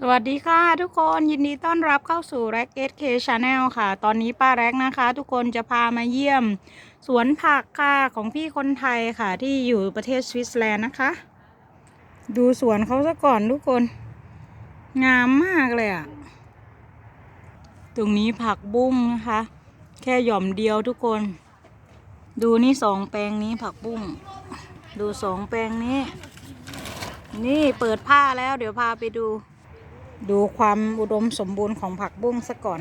สวัสดีค่ะทุกคนยินดีต้อนรับเข้าสู่ r a c เ k เคชาแนลค่ะ ตอนนี้ป้าแร็กนะคะ ทุกคนจะพามาเยี่ยม สวนผักค่ะของพี่คนไทยค่ะ ที่อยู่ประเทศสวิตเซอร์แลนด์นะคะ ดูสวนเขาซะก่อนทุกคน งามมากเลยอะตรงนี้ผักบุ้งนะคะ แค่หย่อมเดียวทุกคน ดูนี่สองแปลงนี้ผักบุ้งดูสองแปลงนี้ นี่เปิดผ้าแล้วเดี๋ยวพาไปดู ดูความอุดมสมบูรณ์ของผักบุ้งซะก่อน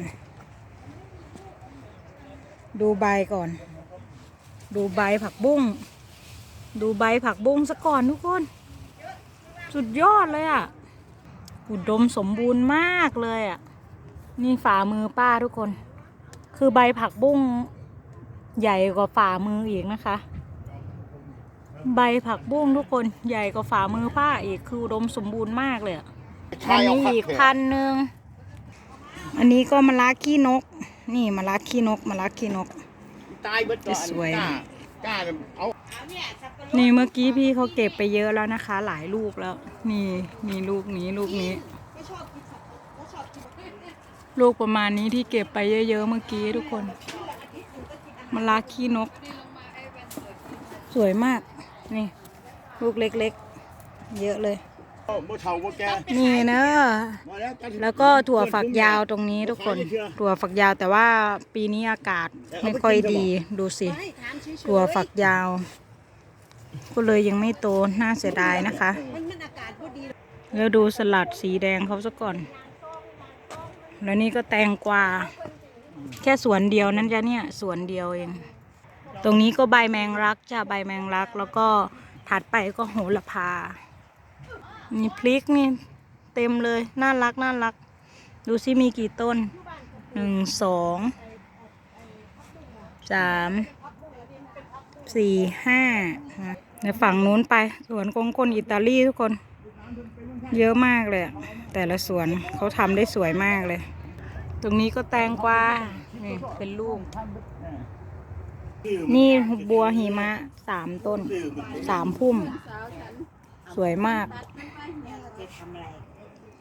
ดูใบก่อน ดูใบผักบุ้ง ดูใบผักบุ้งซะก่อนทุกคน สุดยอดเลยอะ่ะ อุดมสมบูรณ์มากเลยอะ่ะ นี่ฝ่ามือป้าทุกคน คือใบผักบุ้งใหญ่กว่าฝ่ามืออีกนะคะ ใบผักบุ้งทุกคนใหญ่กว่าฝ่ามือป้าอีกคืออุดมสมบูรณ์มากเลยอะ อันนี้อีกพันหนึ่ง อันนี้ก็มะระขี้นก นี่มะระขี้นกมะระขี้นก ตายเบิดก่อนสวย กล้ากล้าเอานี่เมื่อกี้พี่เขาเก็บไปเยอะแล้วนะคะ หลายลูกแล้ว นี่นี่ลูกนี้ลูกนี้ ลูกประมาณนี้ที่เก็บไปเยอะๆเมื่อกี้ทุกคนมะระขี้นก สวยมาก นี่ ลูกเล็กๆ เยอะเลย บ่เฒ่าบ่แก่นี่เนอะแล้วก็ถั่วฝักยาวตรงนี้ทุกคน ถั่วฝักยาวแต่ว่าปีนี้อากาศไม่ค่อยดีดูสิ ถั่วฝักยาว ก็เลยยังไม่โตน่าเสียดายนะคะ แล้วดูสลัดสีแดงเขาซะก่อน แล้วนี่ก็แตงกวาแค่สวนเดียวนั้นจ้ะเนี่ยสวนเดียวเอง ตรงนี้ก็ใบแมงลักจ้ะใบแมงลักแล้วก็ถัดไปก็โหระพา นี่พริกนี่เต็มเลย น่ารักน่ารัก ดูซิมีกี่ต้นหนึ่งสองสามสี่ห้าในฝั่งนู้นไป สวนกงคนอิตาลีทุกคน เยอะมากเลย แต่ละสวนเขาทำได้สวยมากเลย ตรงนี้ก็แตงกวานี่เป็นลูก นี่บัวหิมะสามต้นสามพุ่ม สวยมาก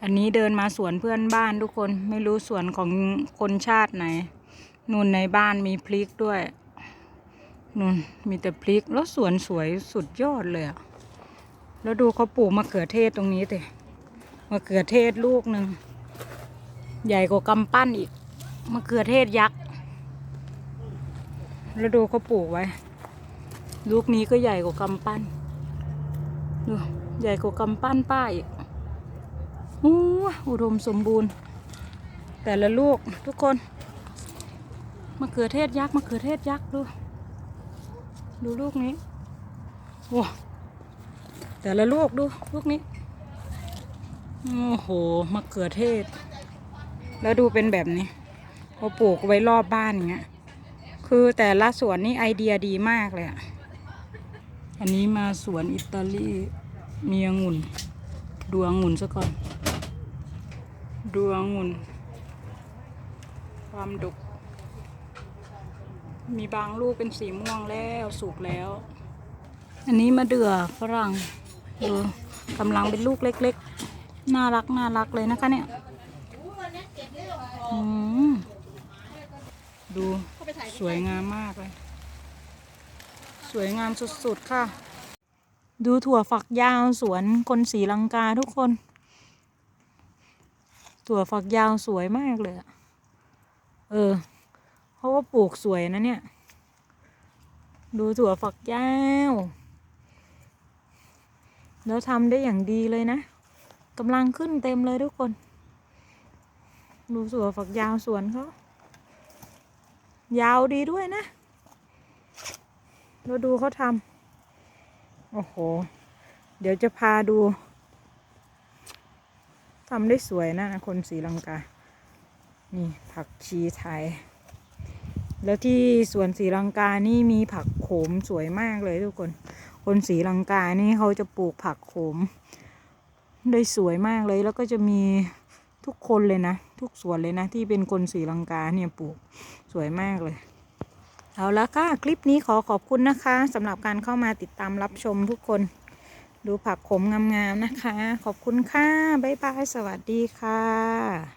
อันนี้เดินมาสวนเพื่อนบ้านทุกคนไม่รู้สวนของคนชาติไหนนู่นในบ้านมีพริกด้วยนู่นมีแต่พริกแล้วสวนสวยสุดยอดเลยอะแล้วดูเขาปลูกมะเขือเทศตรงนี้สิมะเขือเทศลูกหนึ่งใหญ่กว่ากำปั้นอีกมะเขือเทศยักษ์แล้วดูเขาปลูกไว้ ลูกนี้ก็ใหญ่กว่ากำปั้นดู ใหญ่กว่ากำปั้นป้าอีกอู้อุดมสมบูรณ์ แต่ละลูกทุกคนมะเขือเทศยักษ์มะเขือเทศยักษ์ดู ดูลูกนี้ว้าแต่ละลูกดูลูกนี้โอ้โหมะเขือเทศ แล้วดูเป็นแบบนี้เขาปลูกไว้รอบบ้านอย่างเงี้ยคือแต่ละสวนนี่ไอเดียดีมากเลยอะ อันนี้มาสวนอิตาลี มีองุ่น ดูองุ่นซะก่อน ดูองุ่น ความดก มีบางลูกเป็นสีม่วงแล้วสุกแล้ว อันนี้มะเดื่อฝรั่งดูกำลังเป็นลูกเล็กๆ น่ารักน่ารักเลยนะคะเนี่ยดูสวยงามมากเลย สวยงามสุดๆ ค่ะ ดูถั่วฝักยาวสวนคนสีลังกาทุกคน ถั่วฝักยาวสวยมากเลยอะเออ เพราะว่าปลูกสวยนะเนี่ย ดูถั่วฝักยาว แล้วทำได้อย่างดีเลยนะกำลังขึ้นเต็มเลยทุกคน ดูถั่วฝักยาวสวนเขา ยาวดีด้วยนะแล้วดูเขาทำ โอ้โห เดี๋ยวจะพาดูทำได้สวยนะคนสีลังกา นี่ผักชีไทย แล้วที่สวนสีลังกานี่มีผักโขมสวยมากเลยทุกคน คนสีลังกานี่เขาจะปลูกผักโขม ได้สวยมากเลยแล้วก็จะมีทุกคนเลยนะ ทุกสวนเลยนะ ที่เป็นคนสีลังกาเนี่ยปลูกสวยมากเลย เอาละค่ะ คลิปนี้ขอขอบคุณนะคะสำหรับการเข้ามาติดตามรับชมทุกคน ดูผักขมงามๆนะคะ ขอบคุณค่ะ บ๊ายบาย สวัสดีค่ะ